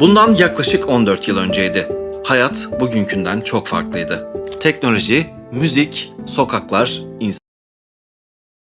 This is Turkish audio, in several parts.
Bundan yaklaşık 14 yıl önceydi. Hayat bugünkünden çok farklıydı. Teknoloji, müzik, sokaklar, ins-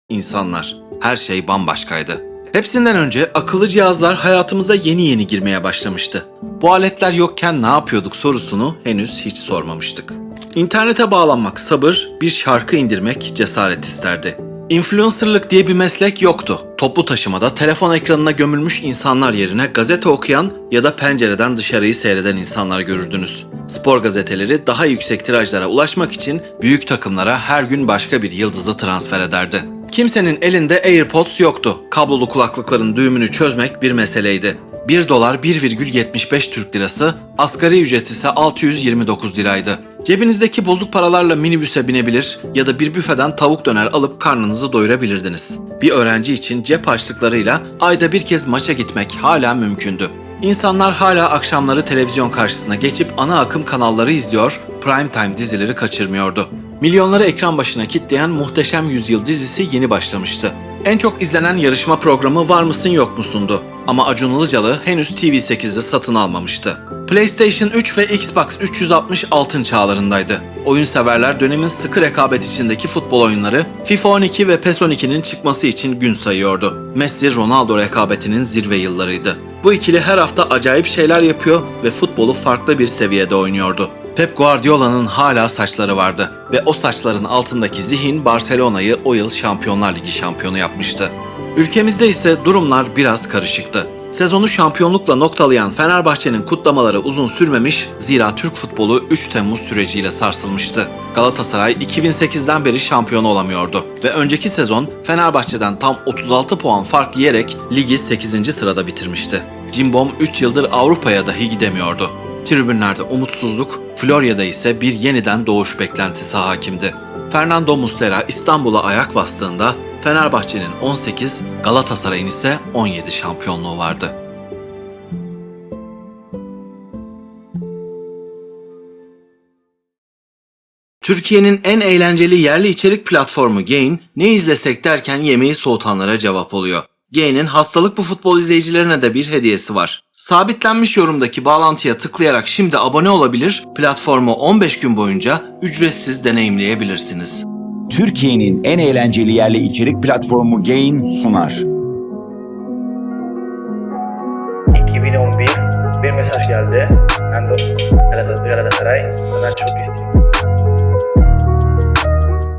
insanlar. Her şey bambaşkaydı. Hepsinden önce akıllı cihazlar hayatımıza yeni yeni girmeye başlamıştı. Bu aletler yokken ne yapıyorduk sorusunu henüz hiç sormamıştık. İnternete bağlanmak sabır, bir şarkı indirmek cesaret isterdi. Influencerlık diye bir meslek yoktu. Toplu taşımada telefon ekranına gömülmüş insanlar yerine gazete okuyan ya da pencereden dışarıyı seyreden insanlar görürdünüz. Spor gazeteleri daha yüksek tirajlara ulaşmak için büyük takımlara her gün başka bir yıldızı transfer ederdi. Kimsenin elinde AirPods yoktu. Kablolu kulaklıkların düğümünü çözmek bir meseleydi. 1 dolar 1,75 Türk lirası, asgari ücret ise 629 liraydı. Cebinizdeki bozuk paralarla minibüse binebilir ya da bir büfeden tavuk döner alıp karnınızı doyurabilirdiniz. Bir öğrenci için cep harçlıklarıyla ayda bir kez maça gitmek hala mümkündü. İnsanlar hala akşamları televizyon karşısına geçip ana akım kanalları izliyor, prime time dizileri kaçırmıyordu. Milyonları ekran başına kitleyen Muhteşem Yüzyıl dizisi yeni başlamıştı. En çok izlenen yarışma programı Var mısın yok musundu. Ama Acun Ilıcalı henüz TV8'i satın almamıştı. PlayStation 3 ve Xbox 360 altın çağlarındaydı. Oyun severler dönemin sıkı rekabet içindeki futbol oyunları FIFA 12 ve PES 12'nin çıkması için gün sayıyordu. Messi-Ronaldo rekabetinin zirve yıllarıydı. Bu ikili her hafta acayip şeyler yapıyor ve futbolu farklı bir seviyede oynuyordu. Pep Guardiola'nın hala saçları vardı ve o saçların altındaki zihin Barcelona'yı o yıl Şampiyonlar Ligi şampiyonu yapmıştı. Ülkemizde ise durumlar biraz karışıktı. Sezonu şampiyonlukla noktalayan Fenerbahçe'nin kutlamaları uzun sürmemiş zira Türk futbolu 3 Temmuz süreciyle sarsılmıştı. Galatasaray 2008'den beri şampiyon olamıyordu ve önceki sezon Fenerbahçe'den tam 36 puan fark yiyerek ligi 8. sırada bitirmişti. Cimbom 3 yıldır Avrupa'ya dahi gidemiyordu. Tribünlerde umutsuzluk, Florya'da ise bir yeniden doğuş beklentisi hakimdi. Fernando Muslera İstanbul'a ayak bastığında Fenerbahçe'nin 18, Galatasaray'ın ise 17 şampiyonluğu vardı. Türkiye'nin en eğlenceli yerli içerik platformu Gain, ne izlesek derken yemeği soğutanlara cevap oluyor. Gain'in hastalık bu futbol izleyicilerine de bir hediyesi var. Sabitlenmiş yorumdaki bağlantıya tıklayarak şimdi abone olabilir, platformu 15 gün boyunca ücretsiz deneyimleyebilirsiniz. Türkiye'nin en eğlenceli yerli içerik platformu Gain sunar. 2011 bir mesaj geldi. Ben de Galatasaray, Galatasaray. Ben çok istiyorum.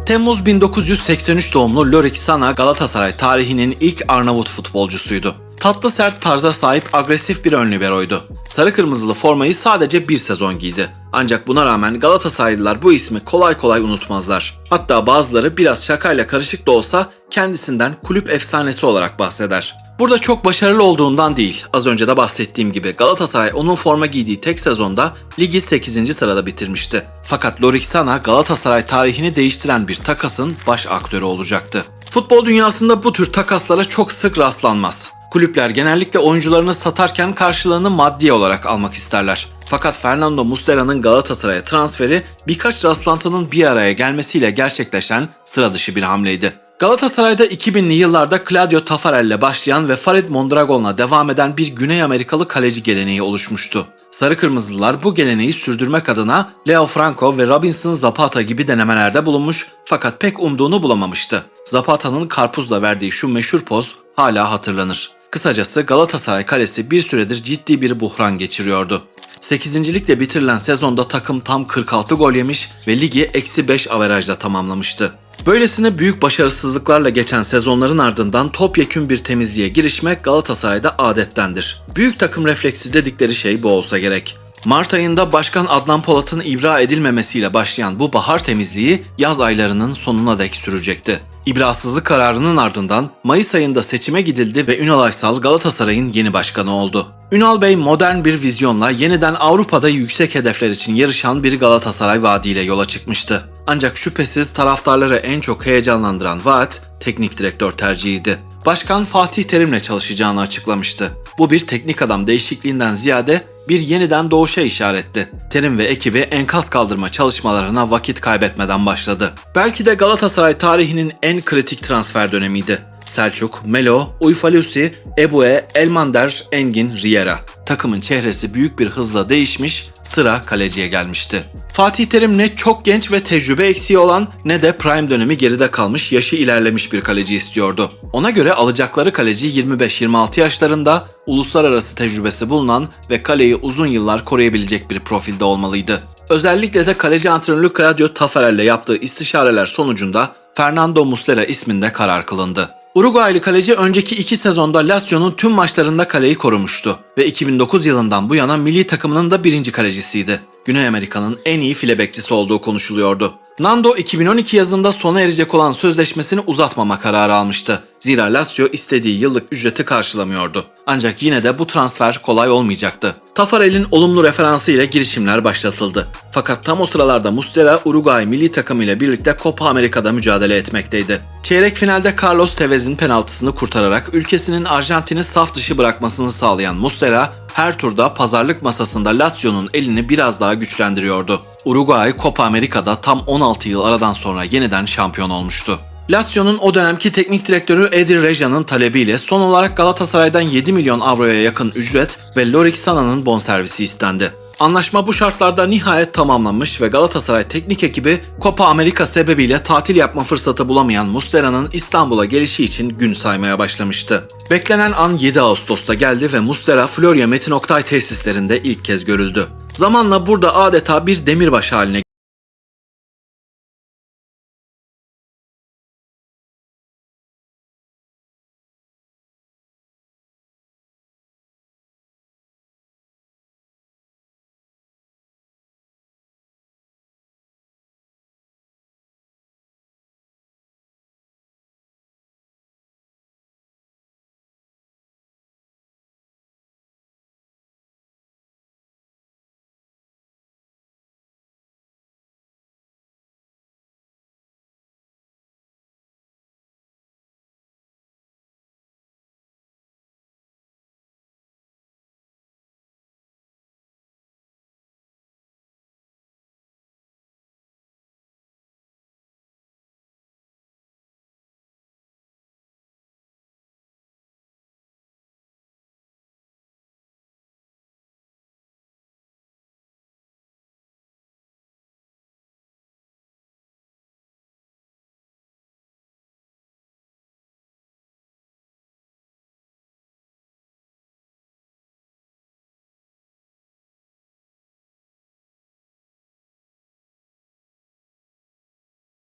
Temmuz 1983 doğumlu Lorik Sana Galatasaray tarihinin ilk Arnavut futbolcusuydu. Tatlı sert tarza sahip agresif bir ön liberoydu. Sarı kırmızılı formayı sadece bir sezon giydi. Ancak buna rağmen Galatasaraylılar bu ismi kolay kolay unutmazlar. Hatta bazıları biraz şakayla karışık da olsa kendisinden kulüp efsanesi olarak bahseder. Burada çok başarılı olduğundan değil, az önce de bahsettiğim gibi Galatasaray onun forma giydiği tek sezonda ligi 8. sırada bitirmişti. Fakat Lorik Sana Galatasaray tarihini değiştiren bir takasın baş aktörü olacaktı. Futbol dünyasında bu tür takaslara çok sık rastlanmaz. Kulüpler genellikle oyuncularını satarken karşılığını maddi olarak almak isterler. Fakat Fernando Muslera'nın Galatasaray'a transferi birkaç rastlantının bir araya gelmesiyle gerçekleşen sıra dışı bir hamleydi. Galatasaray'da 2000'li yıllarda Claudio Taffarel'le başlayan ve Farid Mondragon'la devam eden bir Güney Amerikalı kaleci geleneği oluşmuştu. Sarı Kırmızılılar bu geleneği sürdürmek adına Leo Franco ve Robinson Zapata gibi denemelerde bulunmuş fakat pek umduğunu bulamamıştı. Zapata'nın karpuzla verdiği şu meşhur poz hala hatırlanır. Kısacası Galatasaray kalesi bir süredir ciddi bir buhran geçiriyordu. 8. ligde bitirilen sezonda takım tam 46 gol yemiş ve ligi eksi 5 averajla tamamlamıştı. Böylesine büyük başarısızlıklarla geçen sezonların ardından topyekün bir temizliğe girişmek Galatasaray'da adettendir. Büyük takım refleksi dedikleri şey bu olsa gerek. Mart ayında Başkan Adnan Polat'ın ibra edilmemesiyle başlayan bu bahar temizliği yaz aylarının sonuna dek sürecekti. İbrasızlık kararının ardından Mayıs ayında seçime gidildi ve Ünal Aysal Galatasaray'ın yeni başkanı oldu. Ünal Bey modern bir vizyonla yeniden Avrupa'da yüksek hedefler için yarışan bir Galatasaray vaadiyle yola çıkmıştı. Ancak şüphesiz taraftarları en çok heyecanlandıran vaat teknik direktör tercihiydi. Başkan Fatih Terim'le çalışacağını açıklamıştı. Bu bir teknik adam değişikliğinden ziyade bir yeniden doğuşa işaretti. Terim ve ekibi enkaz kaldırma çalışmalarına vakit kaybetmeden başladı. Belki de Galatasaray tarihinin en kritik transfer dönemiydi. Selçuk, Melo, Uyfalusi, Ebue, Elmander, Engin, Riera. Takımın çehresi büyük bir hızla değişmiş, sıra kaleciye gelmişti. Fatih Terim ne çok genç ve tecrübe eksiği olan ne de prime dönemi geride kalmış yaşı ilerlemiş bir kaleci istiyordu. Ona göre alacakları kaleci 25-26 yaşlarında uluslararası tecrübesi bulunan ve kaleyi uzun yıllar koruyabilecek bir profilde olmalıydı. Özellikle de kaleci antrenörü Claudio Taffarel'le yaptığı istişareler sonucunda Fernando Muslera isminde karar kılındı. Uruguaylı kaleci önceki iki sezonda Lazio'nun tüm maçlarında kaleyi korumuştu ve 2009 yılından bu yana milli takımının da birinci kalecisiydi. Güney Amerika'nın en iyi file bekçisi olduğu konuşuluyordu. Nando 2012 yazında sona erecek olan sözleşmesini uzatmama kararı almıştı. Zira Lazio istediği yıllık ücreti karşılamıyordu. Ancak yine de bu transfer kolay olmayacaktı. Tafarel'in olumlu referansı ile girişimler başlatıldı. Fakat tam o sıralarda Muslera Uruguay milli takımı ile birlikte Copa Amerika'da mücadele etmekteydi. Çeyrek finalde Carlos Tevez'in penaltısını kurtararak ülkesinin Arjantin'i saf dışı bırakmasını sağlayan Muslera her turda pazarlık masasında Lazio'nun elini biraz daha güçlendiriyordu. Uruguay Copa Amerika'da tam 16 yıl aradan sonra yeniden şampiyon olmuştu. Lazio'nun o dönemki teknik direktörü Edir Reja'nın talebiyle son olarak Galatasaray'dan 7 milyon avroya yakın ücret ve Lorik Sana'nın bonservisi istendi. Anlaşma bu şartlarda nihayet tamamlanmış ve Galatasaray teknik ekibi Copa Amerika sebebiyle tatil yapma fırsatı bulamayan Muslera'nın İstanbul'a gelişi için gün saymaya başlamıştı. Beklenen an 7 Ağustos'ta geldi ve Muslera Florya Metin Oktay tesislerinde ilk kez görüldü. Zamanla burada adeta bir demirbaş haline